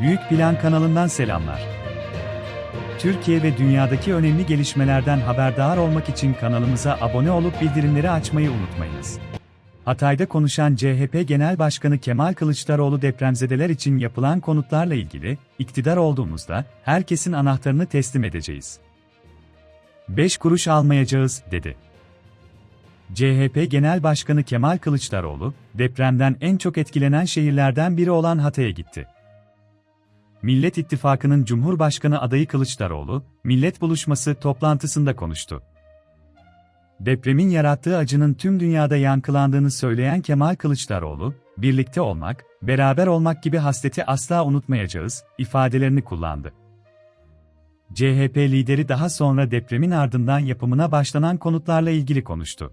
Büyük Plan kanalından selamlar. Türkiye ve dünyadaki önemli gelişmelerden haberdar olmak için kanalımıza abone olup bildirimleri açmayı unutmayınız. Hatay'da konuşan CHP Genel Başkanı Kemal Kılıçdaroğlu depremzedeler için yapılan konutlarla ilgili, iktidar olduğumuzda herkesin anahtarını teslim edeceğiz. 5 kuruş almayacağız, dedi. CHP Genel Başkanı Kemal Kılıçdaroğlu, depremden en çok etkilenen şehirlerden biri olan Hatay'a gitti. Millet İttifakı'nın Cumhurbaşkanı adayı Kılıçdaroğlu, millet buluşması toplantısında konuştu. Depremin yarattığı acının tüm dünyada yankılandığını söyleyen Kemal Kılıçdaroğlu, birlikte olmak, beraber olmak gibi hasreti asla unutmayacağız, ifadelerini kullandı. CHP lideri daha sonra depremin ardından yapımına başlanan konutlarla ilgili konuştu.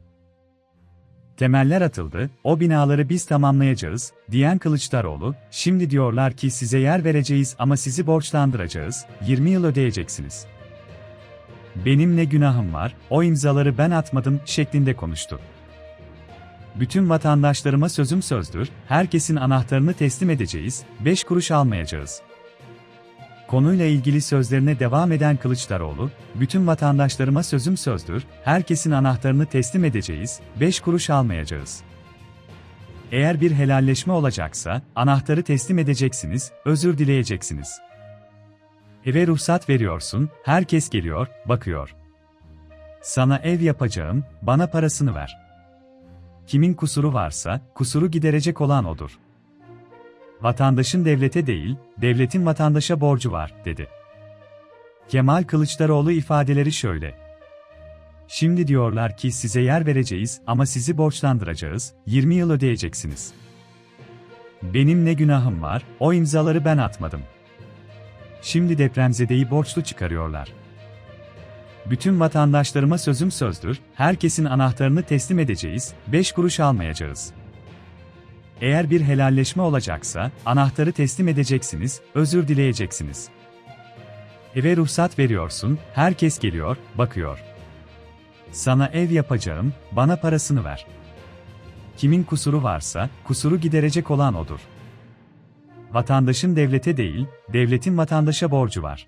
Temeller atıldı, o binaları biz tamamlayacağız, diyen Kılıçdaroğlu, şimdi diyorlar ki size yer vereceğiz ama sizi borçlandıracağız, 20 yıl ödeyeceksiniz. Benim ne günahım var, o imzaları ben atmadım, şeklinde konuştu. Bütün vatandaşlarıma sözüm sözdür, herkesin anahtarını teslim edeceğiz, 5 kuruş almayacağız. Konuyla ilgili sözlerine devam eden Kılıçdaroğlu, bütün vatandaşlarıma sözüm sözdür, herkesin anahtarını teslim edeceğiz, 5 kuruş almayacağız. Eğer bir helalleşme olacaksa, anahtarı teslim edeceksiniz, özür dileyeceksiniz. Eve ruhsat veriyorsun, herkes geliyor, bakıyor. Sana ev yapacağım, bana parasını ver. Kimin kusuru varsa, kusuru giderecek olan odur. Vatandaşın devlete değil, devletin vatandaşa borcu var, dedi. Kemal Kılıçdaroğlu ifadeleri şöyle. Şimdi diyorlar ki size yer vereceğiz ama sizi borçlandıracağız, 20 yıl ödeyeceksiniz. Benim ne günahım var, o imzaları ben atmadım. Şimdi depremzedeyi borçlu çıkarıyorlar. Bütün vatandaşlarıma sözüm sözdür, herkesin anahtarını teslim edeceğiz, 5 kuruş almayacağız. Eğer bir helalleşme olacaksa, anahtarı teslim edeceksiniz, özür dileyeceksiniz. Eve ruhsat veriyorsun, herkes geliyor, bakıyor. Sana ev yapacağım, bana parasını ver. Kimin kusuru varsa, kusuru giderecek olan odur. Vatandaşın devlete değil, devletin vatandaşa borcu var.